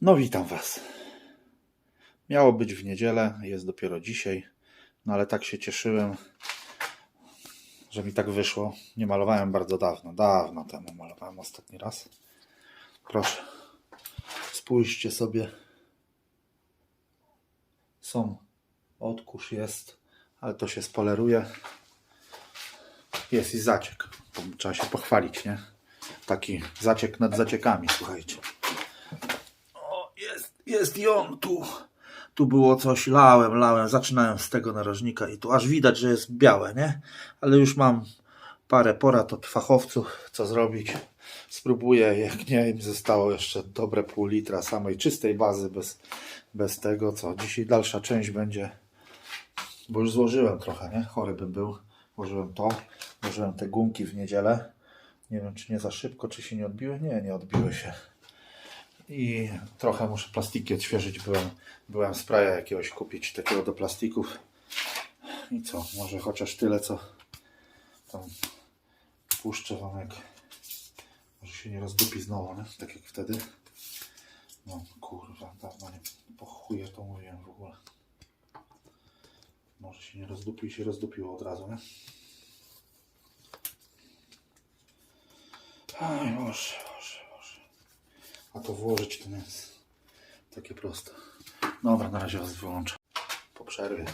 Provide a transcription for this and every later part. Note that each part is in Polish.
No witam Was. Miało być w niedzielę, jest dopiero dzisiaj, no ale tak się cieszyłem, że mi tak wyszło. Nie malowałem bardzo dawno, dawno temu malowałem ostatni raz. Proszę, spójrzcie sobie. Są, odkurz jest, ale to się spoleruje. Jest i zaciek. Trzeba się pochwalić, nie? Taki zaciek nad zaciekami, słuchajcie. Jest i on tu. Tu było coś, lałem, lałem, zaczynałem z tego narożnika i tu aż widać, że jest białe, nie? Ale już mam parę porad od fachowców, co zrobić. Spróbuję, jak nie, im zostało jeszcze dobre pół litra samej czystej bazy, bez, bez tego, co dzisiaj dalsza część będzie, bo już złożyłem trochę, nie? Chory bym był. Włożyłem to, włożyłem te gumki w niedzielę. Nie wiem, czy nie za szybko, czy się nie odbiły. Nie, nie odbiły się i trochę muszę plastiki odświeżyć. Byłem, byłem spraya jakiegoś kupić takiego do plastików. I co? Może chociaż tyle, co tam puszczę wam jak może się nie rozdupi znowu, nie? Tak jak wtedy. No kurwa, dawno nie po chuje to mówiłem w ogóle. Może się nie rozdupi i się rozdupiło od razu, nie? Aj, Boże. A to włożyć to nie jest takie proste. Dobra, na razie was wyłączę. Po przerwie.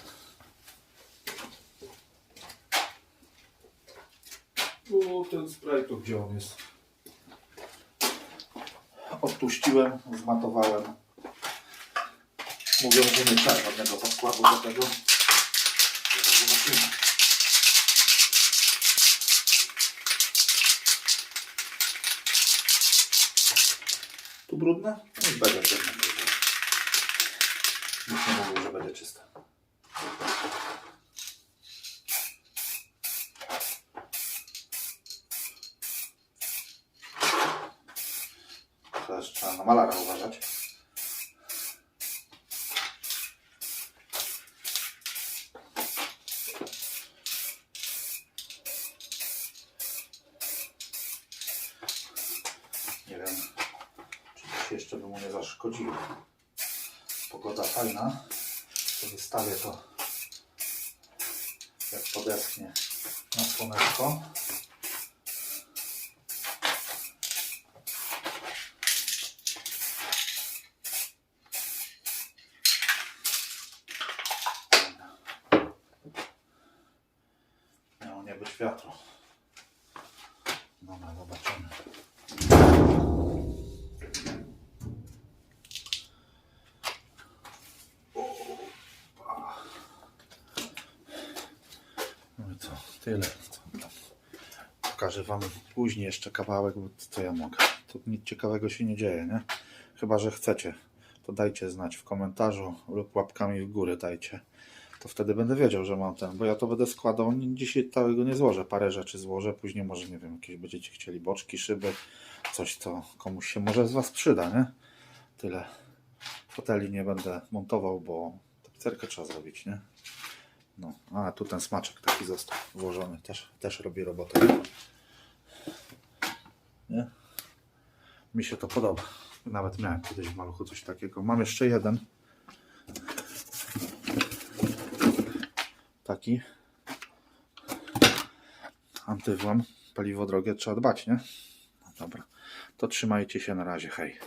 O, ten spray to gdzie on jest? Odpuściłem, zmatowałem. Mówią, że nie trzeba żadnego podkładu do tego. Zobaczymy. Tu brudne? Niech będzie brudne. Nikt nie mówił, że będzie czyste. Teraz trzeba na malara uważać. Nie wiem, jeszcze by mu nie zaszkodziło. Pogoda fajna. To wystawię to jak podeschnie na słoneczko. Miało nie być wiatru. Dobra, zobaczymy. No i co? Tyle. Pokażę Wam później jeszcze kawałek, bo co ja mogę. Tu nic ciekawego się nie dzieje, nie? Chyba, że chcecie. To dajcie znać w komentarzu lub łapkami w górę dajcie. To wtedy będę wiedział, że mam ten, bo ja to będę składał. Dzisiaj całego nie złożę. Parę rzeczy złożę. Później może, nie wiem, jakieś będziecie chcieli boczki, szyby. Coś, co komuś się może z Was przyda, nie? Tyle. Foteli nie będę montował, bo tapicerkę trzeba zrobić, nie? No, a tu ten smaczek taki został włożony, też, też robi robotę. Nie? Mi się to podoba. Nawet miałem kiedyś w maluchu coś takiego. Mam jeszcze jeden. Taki. Antywłam. Paliwo drogie trzeba dbać, nie? No dobra. To trzymajcie się na razie. Hej.